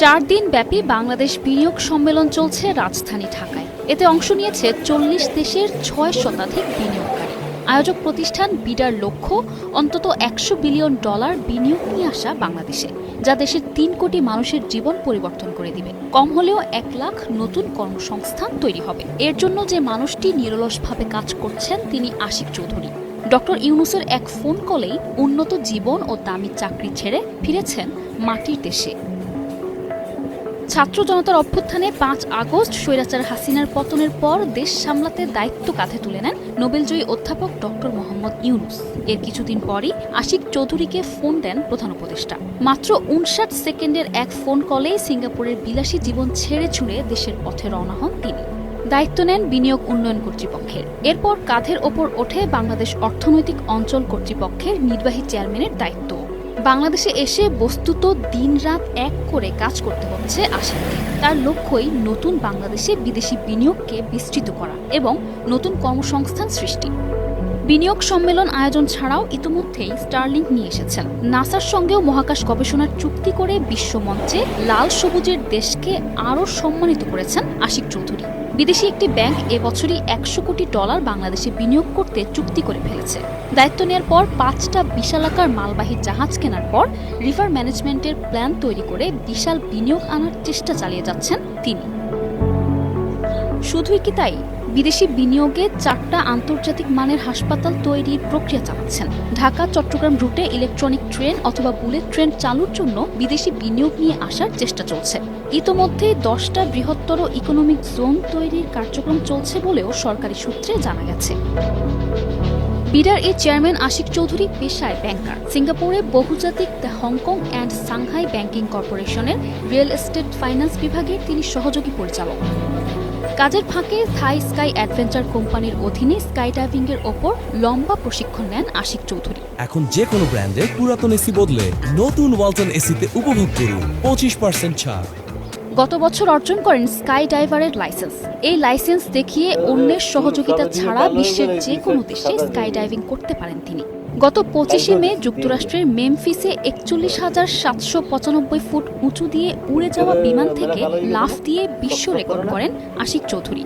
চার দিন ব্যাপী বাংলাদেশ বিনিয়োগ সম্মেলন চলছে রাজধানী ঢাকায়। এতে অংশ নিয়েছে চল্লিশ দেশের ছয় শতাধিক বিনিয়োগকারী। আয়োজক প্রতিষ্ঠান বিডার লক্ষ্য, অন্তত একশো বিলিয়ন ডলার বিনিয়োগ নিয়ে আসা বাংলাদেশে, যা দেশের তিন কোটি মানুষের জীবন পরিবর্তন করে দিবে। কম হলেও এক লাখ নতুন কর্মসংস্থান তৈরি হবে। এর জন্য যে মানুষটি নিরলসভাবে কাজ করছেন তিনি আশিক চৌধুরী। ডক্টর ইউনুসের এক ফোন কলেই উন্নত জীবন ও দামি চাকরি ছেড়ে ফিরেছেন মাটির দেশে। ছাত্র জনতার অভ্যুত্থানে পাঁচ আগস্ট স্বৈরাচার হাসিনার পতনের পর দেশ সামলাতে দায়িত্ব কাঁধে তুলে নেন নোবেলজয়ী অধ্যাপক ডক্টর মোহাম্মদ ইউনুস। এর কিছুদিন পরই আশিক চৌধুরীকে ফোন দেন প্রধান উপদেষ্টা। মাত্র উনষাট সেকেন্ডের এক ফোন কলেই সিঙ্গাপুরের বিলাসী জীবন ছেড়ে ছুঁড়ে দেশের পথে রওনা হন তিনি। দায়িত্ব নেন বিনিয়োগ উন্নয়ন কর্তৃপক্ষের। এরপর কাঁধের ওপর ওঠে বাংলাদেশ অর্থনৈতিক অঞ্চল কর্তৃপক্ষের নির্বাহী চেয়ারম্যানের দায়িত্ব। বাংলাদেশে এসে বস্তুত দিনরাত এক করে কাজ করতে হচ্ছে আশিককে তার লক্ষ্যই নতুন বাংলাদেশে বিদেশি বিনিয়োগকে বিস্তৃত করা এবং নতুন কর্মসংস্থান সৃষ্টি। বিনিয়োগ সম্মেলন আয়োজন ছাড়াও ইতিমধ্যেই স্টারলিংক নিয়ে এসেছেন। নাসার সঙ্গেও মহাকাশ গবেষণার চুক্তি করে বিশ্বমঞ্চে লাল সবুজের দেশকে আরও সম্মানিত করেছেন আশিক চৌধুরী। বিদেশি একটি ব্যাংক এবছরই একশো কোটি ডলার বাংলাদেশে বিনিয়োগ করতে চুক্তি করে ফেলেছে। দায়িত্ব নেওয়ার পর পাঁচটা বিশালাকার মালবাহী জাহাজ কেনার পর রিভার ম্যানেজমেন্টের প্ল্যান তৈরি করে বিশাল বিনিয়োগ আনার চেষ্টা চালিয়ে যাচ্ছেন তিনি। শুধুই কি তাই? বিদেশি বিনিয়োগে চারটা আন্তর্জাতিক মানের হাসপাতাল তৈরির প্রক্রিয়া চালাচ্ছেন। ঢাকা, চট্টগ্রাম রুটে ইলেকট্রনিক ট্রেন অথবা বুলেট ট্রেন চালুর জন্য বিদেশি বিনিয়োগ নিয়ে আসার চেষ্টা চলছে। ইতোমধ্যে দশটা বৃহত্তর ইকোনমিক জোন তৈরির কার্যক্রম চলছে বলেও সরকারি সূত্রে জানা গেছে। বিডার এই চেয়ারম্যান আশিক চৌধুরী পেশায় ব্যাংকার সিঙ্গাপুরে বহুজাতিক Hong Kong and Shanghai banking কর্পোরেশনের রিয়েল এস্টেট ফাইন্যান্স বিভাগের তিনি সহযোগী পরিচালক। কাজের ফাঁকে থাই স্কাই অ্যাডভেঞ্চার কোম্পানির অধীনে স্কাই ডাইভিং এর ওপর লম্বা প্রশিক্ষণ নেন আশিক চৌধুরী। এখন যে কোনো ব্র্যান্ডের পুরাতন এসি বদলে নতুন ওয়ালটন এসিতে উপভোগ করুন। পঁচিশ পার্সেন্ট ছাড়। গত বছর অর্জন করেন স্কাই ডাইভারের লাইসেন্স। এই লাইসেন্স দেখিয়ে অন্যের সহযোগিতা ছাড়া বিশ্বের যে কোনো দেশে স্কাই ডাইভিং করতে পারেন তিনি। গত পঁচিশে মে যুক্তরাষ্ট্রের মেমফিসে একচল্লিশ হাজার সাতশো পঁচানব্বই ফুট উঁচু দিয়ে উড়ে যাওয়া বিমান থেকে লাফ দিয়ে বিশ্ব রেকর্ড করেন Ashiq Chowdhury.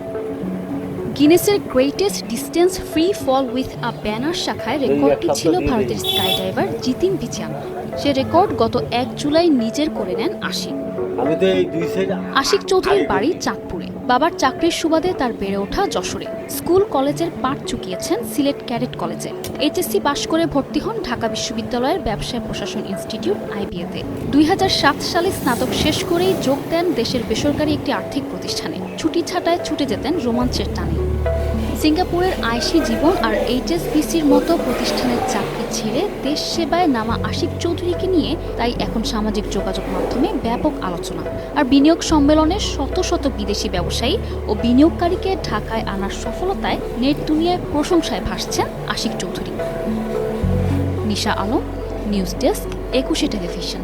গিনেসের greatest distance free fall with a banner শাখায় রেকর্ডটি ছিল ভারতের স্কাই ডাইভার জিতিন বিচিয়ান সে রেকর্ড গত এক জুলাই নিজের করে নেন আশিক। আশিক চৌধুরীর বাড়ি চাঁদপুরে। বাবার চাকরির সুবাদে তার বেড়ে ওঠা যশোরে। স্কুল কলেজের পাঠ চুকিয়েছেন সিলেট ক্যাডেট কলেজে। এইচএসসি পাশ করে ভর্তি হন ঢাকা বিশ্ববিদ্যালয়ের ব্যবসায় প্রশাসন ইনস্টিটিউট আইবিএতে। দুই হাজার সাত সালে স্নাতক শেষ করেই যোগ দেন দেশের বেসরকারি একটি আর্থিক প্রতিষ্ঠানে। ছুটি ছাটায় ছুটে যেতেন রোমাঞ্চের টানে। সিঙ্গাপুরের আইসি জীবন আর এইচএসবিসির মতো প্রতিষ্ঠানের চাকরি ছেড়ে দেশ সেবায় নামা আশিক চৌধুরীকে নিয়ে তাই এখন সামাজিক যোগাযোগ মাধ্যমে ব্যাপক আলোচনা। আর বিনিয়োগ সম্মেলনে শত শত বিদেশি ব্যবসায়ী ও বিনিয়োগকারীকে ঢাকায় আনার সফলতায় নেট দুনিয়ায় প্রশংসায় ভাসছেন আশিক চৌধুরী। নিশা আলম, নিউজ ডেস্ক, একুশে টেলিভিশন।